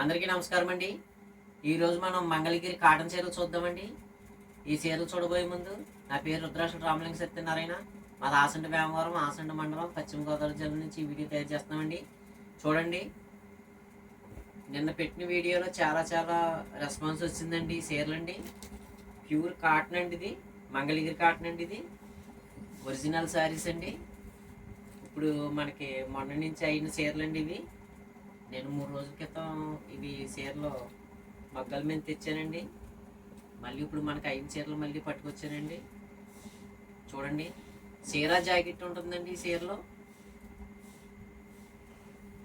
అందరికీ నమస్కారం అండి. ఈరోజు మనం మంగళగిరి కాటన్ చీరలు చూద్దామండి. ఈ చీరలు చూడబోయే ముందు నా పేరు రుద్రాక్ష రామలింగ సత్యనారాయణ. మాది ఆసండ వేమవరం ఆసండ మండలం పశ్చిమ గోదావరి జిల్లా నుంచి ఈ వీడియో తయారు చేస్తున్నామండి చూడండి. నిన్న పెట్టిన వీడియోలో చాలా చాలా రెస్పాన్స్ వచ్చిందండి ఈ చీరలు అండి ప్యూర్ కాటన్ అండి ఇది. మంగళగిరి కాటన్ అండి ఇది. ఒరిజినల్ శారీస్ అండి. ఇప్పుడు మనకి మొన్న నుంచి అయిన చీరలు అండి ఇవి. నేను మూడు రోజుల క్రితం ఇవి చీరలు మగ్గల మీద తెచ్చానండి. మళ్ళీ ఇప్పుడు మనకి ఐదు చీరలు మళ్ళీ పట్టుకొచ్చానండి. చూడండి చీర జాకెట్ ఉంటుందండి ఈ చీరలో.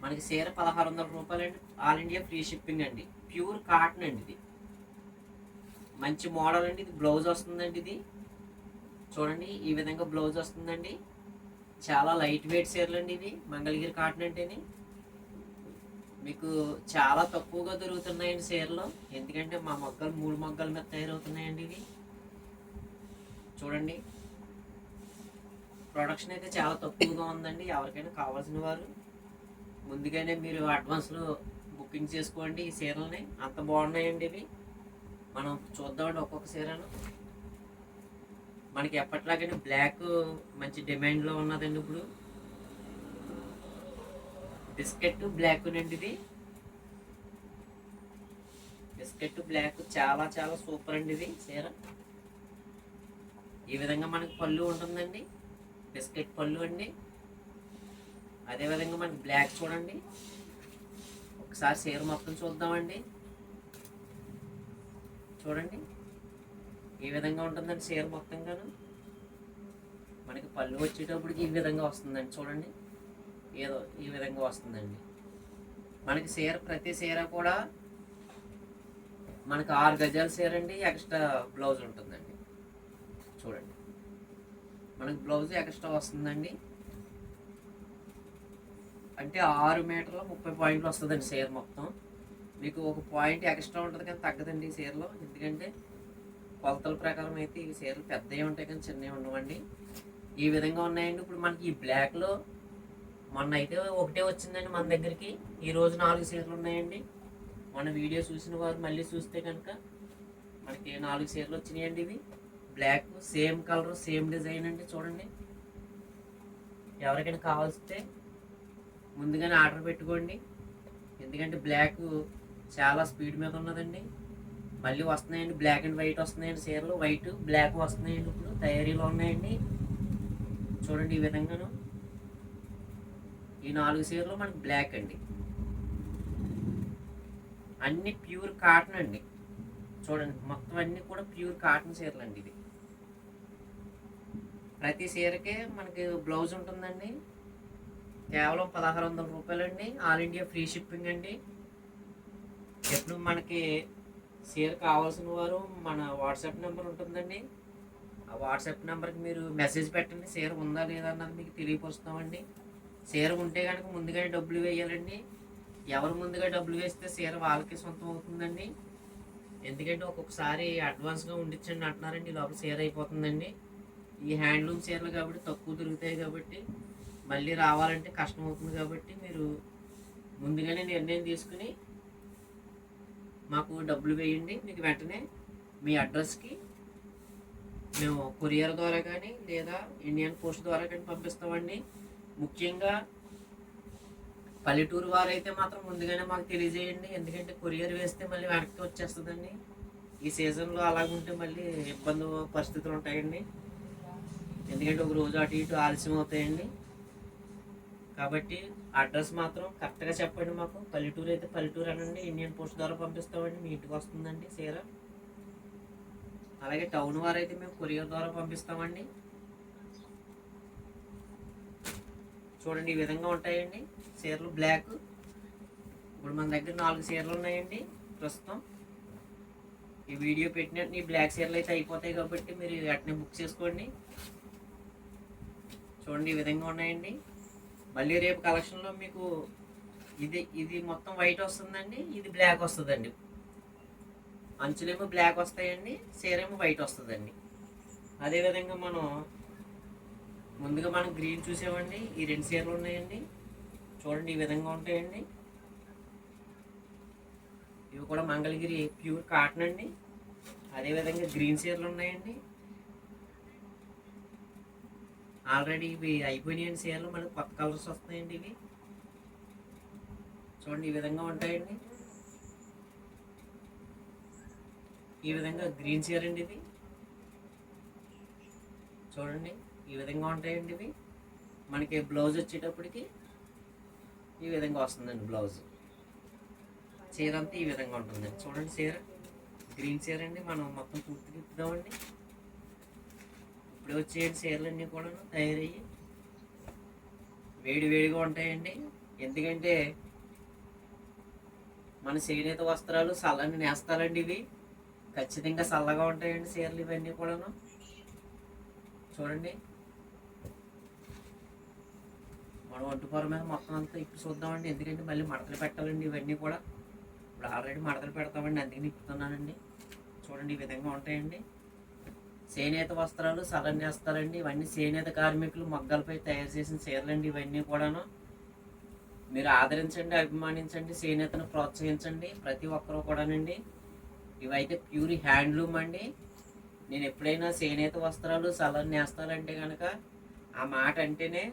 మనకి చీర పదహారు వందల రూపాయలు అండి. ఆల్ ఇండియా ఫ్రీ షిప్పింగ్ అండి. ప్యూర్ కాటన్ అండి ఇది. మంచి మోడల్ అండి ఇది. బ్లౌజ్ వస్తుందండి ఇది. చూడండి ఈ విధంగా బ్లౌజ్ వస్తుందండి. చాలా లైట్ వెయిట్ చీరలు అండి ఇవి. మంగళగిరి కాటన్ అంటేనే. మీకు చాలా తక్కువగా దొరుకుతున్నాయండి చీరలు. ఎందుకంటే మా మొగ్గలు మూడు మొగ్గల మీద తయారవుతున్నాయండి ఇవి. చూడండి. ప్రొడక్షన్ అయితే చాలా తక్కువగా ఉందండి. ఎవరికైనా కావాల్సిన వారు ముందుగానే మీరు అడ్వాన్స్లో బుకింగ్ చేసుకోండి ఈ చీరలని. అంత బాగున్నాయండి ఇవి. మనం చూద్దామండి ఒక్కొక్క చీరను. మనకి ఎప్పట్లాగానే బ్లాక్ మంచి డిమాండ్లో ఉన్నదండి ఇప్పుడు. బిస్కెట్ బ్లాక్ అండి ఇది బిస్కెట్ బ్లాక్ చాలా చాలా సూపర్ అండి ఇది చీర. ఈ విధంగా మనకు పళ్ళు ఉంటుందండి. బిస్కెట్ పళ్ళు అండి. అదేవిధంగా మనకి బ్లాక్ చూడండి. ఒకసారి చీర మొత్తం చూద్దామండి. చూడండి. ఈ విధంగా ఉంటుందండి చీర మొత్తంగాను మనకి పళ్ళు వచ్చేటప్పటికి ఈ విధంగా వస్తుందండి. చూడండి. ఏదో ఈ విధంగా వస్తుందండి. మనకి చీర ప్రతి చీర కూడా మనకు ఆరు గజాల చీర అండి ఎక్స్ట్రా బ్లౌజ్ ఉంటుందండి. చూడండి. మనకి బ్లౌజ్ ఎక్స్ట్రా వస్తుందండి. అంటే ఆరు మీటర్లు ముప్పై పాయింట్లు వస్తుందండి చీర మొత్తం. మీకు ఒక పాయింట్ ఎక్స్ట్రా ఉంటుంది కానీ తగ్గదండి ఈ చీరలో. ఎందుకంటే కొలతల ప్రకారం అయితే ఈ చీరలు పెద్దవి ఉంటాయి కానీ చిన్నవి ఉండవండి. ఈ విధంగా ఉన్నాయండి. ఇప్పుడు మనకి ఈ బ్లాక్లో మొన్న అయితే ఒకటే వచ్చిందండి మన దగ్గరికి. ఈ రోజు నాలుగు చీరలు ఉన్నాయండి. మన వీడియో చూసిన వారు మళ్ళీ చూస్తే కనుక మనకి నాలుగు చీరలు వచ్చినాయండి ఇవి. Black same colour same design అండి చూడండి. ఎవరికైనా కావాల్సితే ముందుగానే ఆర్డర్ పెట్టుకోండి. ఎందుకంటే బ్లాక్ చాలా స్పీడ్ మీద ఉన్నదండి. మళ్ళీ వస్తున్నాయండి బ్లాక్ అండ్ వైట్ వస్తున్నాయండి చీరలు. వైట్ బ్లాక్ వస్తున్నాయండి ఇప్పుడు. తయారీలో ఉన్నాయండి. చూడండి ఈ విధంగాను. ఈ నాలుగు చీరలు మనకి బ్లాక్ అండి. అన్ని ప్యూర్ కాటన్ అండి. చూడండి మొత్తం అన్ని కూడా ప్యూర్ కాటన్ చీరలు అండి ఇది ప్రతి చీరకే మనకి బ్లౌజ్ ఉంటుందండి. కేవలం పదహారు వందల రూపాయలు అండి ఆల్ ఇండియా ఫ్రీ షిప్పింగ్ అండి. ఎప్పుడు మనకి చీర కావాల్సిన వారు మన వాట్సాప్ నెంబర్ ఉంటుందండి. ఆ వాట్సాప్ నెంబర్కి మీరు మెసేజ్ పెట్టండి చీర ఉందా లేదా అన్నది మీకు తెలియపరుస్తామండి. చీర ఉంటే కనుక ముందుగానే డబ్బులు వేయాలండి. ఎవరు ముందుగా డబ్బులు వేస్తే చీర వాళ్ళకి సొంతం అవుతుందండి. ఎందుకంటే ఒక్కొక్కసారి అడ్వాన్స్గా ఉండించండి అంటున్నారండి ఈ లోపల చీర అయిపోతుందండి. ఈ హ్యాండ్లూమ్ చీరలు కాబట్టి తక్కువ దొరుకుతాయి కాబట్టి మళ్ళీ రావాలంటే కష్టం అవుతుంది కాబట్టి మీరు ముందుగానే నిర్ణయం తీసుకుని మాకు డబ్బులు వేయండి. మీకు వెంటనే మీ అడ్రస్కి మేము కొరియర్ ద్వారా కానీ లేదా ఇండియన్ పోస్ట్ ద్వారా కానీ పంపిస్తామండి. ముఖ్యంగా పల్లెటూరు వారైతే మాత్రం ముందుగానే మాకు తెలియజేయండి. ఎందుకంటే కొరియర్ వేస్తే మళ్ళీ వెనక్కి వచ్చేస్తుందండి. ఈ సీజన్లో అలాగుంటే మళ్ళీ ఇబ్బంది పరిస్థితులు ఉంటాయండి. ఎందుకంటే ఒక రోజు అటు ఇటు ఆలస్యం అవుతాయండి. కాబట్టి అడ్రస్ మాత్రం కరెక్ట్గా చెప్పండి మాకు. పల్లెటూరు అయితే పల్లెటూరు అనండి. ఇండియన్ పోస్ట్ ద్వారా పంపిస్తామండి. మీ ఇంటికి వస్తుందండి చీర. అలాగే టౌన్ వారైతే మేము కొరియర్ ద్వారా పంపిస్తామండి. చూడండి ఈ విధంగా ఉంటాయండి. చీరలు బ్లాక్ ఇప్పుడు మన దగ్గర నాలుగు చీరలు ఉన్నాయండి ప్రస్తుతం. ఈ వీడియో పెట్టినట్టు ఈ బ్లాక్ చీరలు అయితే అయిపోతాయి కాబట్టి మీరు వెంటనే బుక్ చేసుకోండి. చూడండి ఈ విధంగా ఉన్నాయండి. మళ్ళీ రేపు కలెక్షన్లో మీకు ఇది ఇది మొత్తం వైట్ వస్తుందండి ఇది బ్లాక్ వస్తుందండి. అంచులేమో బ్లాక్ వస్తాయండి చీరేమో వైట్ వస్తుందండి. అదేవిధంగా మనం ముందుగా మనం గ్రీన్ చూసామండి. ఈ రెండు చీరలు ఉన్నాయండి. చూడండి ఈ విధంగా ఉంటాయండి. ఇవి కూడా మంగళగిరి ప్యూర్ కాటన్ అండి. అదేవిధంగా గ్రీన్ చీరలు ఉన్నాయండి. ఆల్రెడీ ఇవి అయిపోయినాయండి చీరలు. మనకి కొత్త కలర్స్ వస్తున్నాయండి ఇవి. చూడండి ఈ విధంగా ఉంటాయండి. ఈ విధంగా గ్రీన్ చీర అండి ఇది. చూడండి. ఈ విధంగా ఉంటాయండి ఇవి. మనకి బ్లౌజ్ వచ్చేటప్పటికి ఈ విధంగా వస్తుందండి బ్లౌజ్. చీర అంతా ఈ విధంగా ఉంటుందండి. చూడండి చీర. గ్రీన్ చీర అండి. మనం మొత్తం పూర్తిగా ఇప్పుదామండి ఇప్పుడు వచ్చే చీరలన్నీ కూడా తయారయ్యి. వేడి వేడిగా ఉంటాయండి. ఎందుకంటే మన చేనేత వస్త్రాలు చల్లని నేస్తాలండి ఇవి. ఖచ్చితంగా చల్లగా ఉంటాయండి చీరలు ఇవన్నీ కూడాను. చూడండి. మనం ఒంటిపొర మీద మొత్తం అంతా ఇప్పి చూద్దామండి. ఎందుకంటే మళ్ళీ మడతలు పెట్టాలండి ఇవన్నీ కూడా. ఇప్పుడు ఆల్రెడీ మడతలు పెడతామండి. అందుకని ఇప్పుతున్నానండి చూడండి ఈ విధంగా ఉంటాయండి. చేనేత వస్త్రాలు సలన్ నేస్తారండి ఇవన్నీ చేనేత కార్మికులు మొగ్గలపై తయారు చేసిన చీరలండి ఇవన్నీ కూడాను. మీరు ఆదరించండి అభిమానించండి చేనేతను ప్రోత్సహించండి ప్రతి ఒక్కరూ కూడానండి. ఇవైతే ప్యూర్ హ్యాండ్లూమ్ అండి. నేను ఎప్పుడైనా చేనేత వస్త్రాలు సలన్ నేస్తాలంటే కనుక ఆ మాట అంటేనే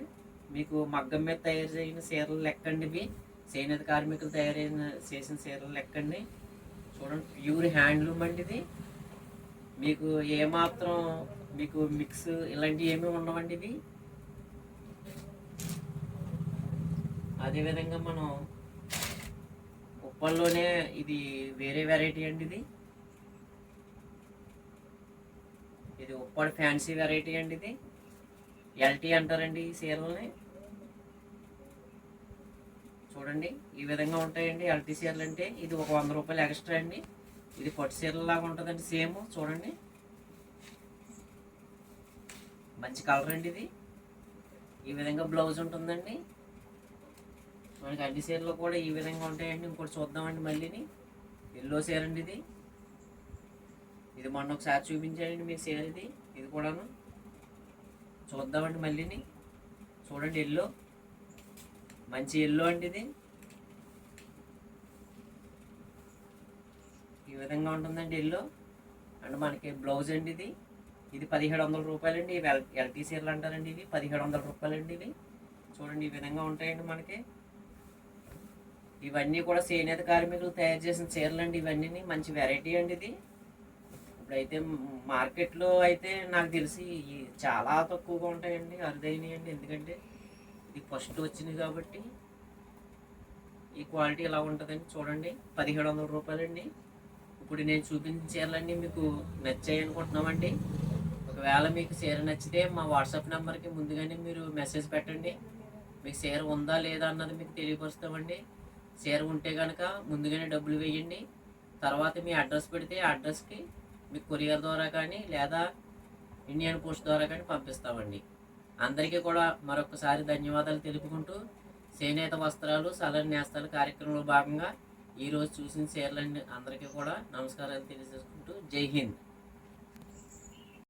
మీకు మగ్గం మీద తయారు చేసిన చీరలు లెక్కండి ఇవి చేనేత కార్మికులు తయారైన చేసిన చీరలు లెక్కండి. చూడండి ప్యూర్ హ్యాండ్లూమ్ అండి ఇది. మీకు ఏమాత్రం మీకు మిక్స్ ఇలాంటివి ఏమీ ఉండవండి ఇవి అదేవిధంగా మనం ఉప్పల్లోనే ఇది వేరే వెరైటీ అండి ఇది. ఇది ఉప్పాడు ఫ్యాన్సీ వెరైటీ అండి ఇది. ఎల్టీ అంటారండి ఈ చీరలని చూడండి ఈ విధంగా ఉంటాయండి ఎల్టీ చీరలు అంటే. ఇది ఒక వంద రూపాయలు ఎక్స్ట్రా అండి. ఇది పట్టు చీరల లాగా ఉంటుందండి సేమ్ చూడండి. మంచి కలర్ అండి ఇది. ఈ విధంగా బ్లౌజ్ ఉంటుందండి. మనకి అన్ని చీరలు కూడా ఈ విధంగా ఉంటాయండి. ఇంకోటి చూద్దామండి మళ్ళీని. ఎల్లో చీర అండి ఇది. ఇది మొన్న ఒకసారి చూపించానండి మీకు చీర ఇది ఇది కూడాను. చూద్దామండి మళ్ళీని చూడండి ఎల్లో. మంచి ఎల్లో అండి ఇది. ఈ విధంగా ఉంటుందండి ఎల్లో. అండ్ మనకి బ్లౌజ్ అండి ఇది. ఇది పదిహేడు వందల రూపాయలండి. ఇవి ఎల్ ఎల్టీ చీరలు అంటారండి ఇవి. పదిహేడు వందల రూపాయలండి ఇవి. చూడండి ఈ విధంగా ఉంటాయండి మనకి. ఇవన్నీ కూడా చేనేత కార్మికులు తయారు చేసిన చీరలు అండి ఇవన్నీ మంచి వెరైటీ అండి ఇది. ఇప్పుడైతే మార్కెట్లో అయితే నాకు తెలిసి చాలా తక్కువగా ఉంటాయండి అరుదైనవి ఎందుకంటే ఇది ఫస్ట్ వచ్చింది కాబట్టి ఈ క్వాలిటీ ఎలా ఉంటుందండి చూడండి. పదిహేడు వందల రూపాయలండి. ఇప్పుడు నేను చూపించిన చీరలన్నీ మీకు నచ్చాయి అనుకుంటున్నామండి. ఒకవేళ మీకు చీర నచ్చితే మా వాట్సాప్ నెంబర్కి ముందుగానే మీరు మెసేజ్ పెట్టండి. మీకు చీర ఉందా లేదా అన్నది మీకు తెలియపరుస్తామండి. చీర ఉంటే కనుక ముందుగానే డబ్బులు వేయండి. తర్వాత మీ అడ్రస్ పెడితే ఆ అడ్రస్కి మీకు కొరియర్ ద్వారా కానీ లేదా ఇండియన్ పోస్ట్ ద్వారా కానీ పంపిస్తామండి. అందరికీ కూడా మరొకసారి ధన్యవాదాలు తెలుపుకుంటూ చేనేత వస్త్రాలు సలన్ నేస్తాలు కార్యక్రమంలో భాగంగా ఈరోజు చూసిన చీరలన్నీ అందరికీ కూడా నమస్కారాలు తెలియజేసుకుంటూ జై హింద్.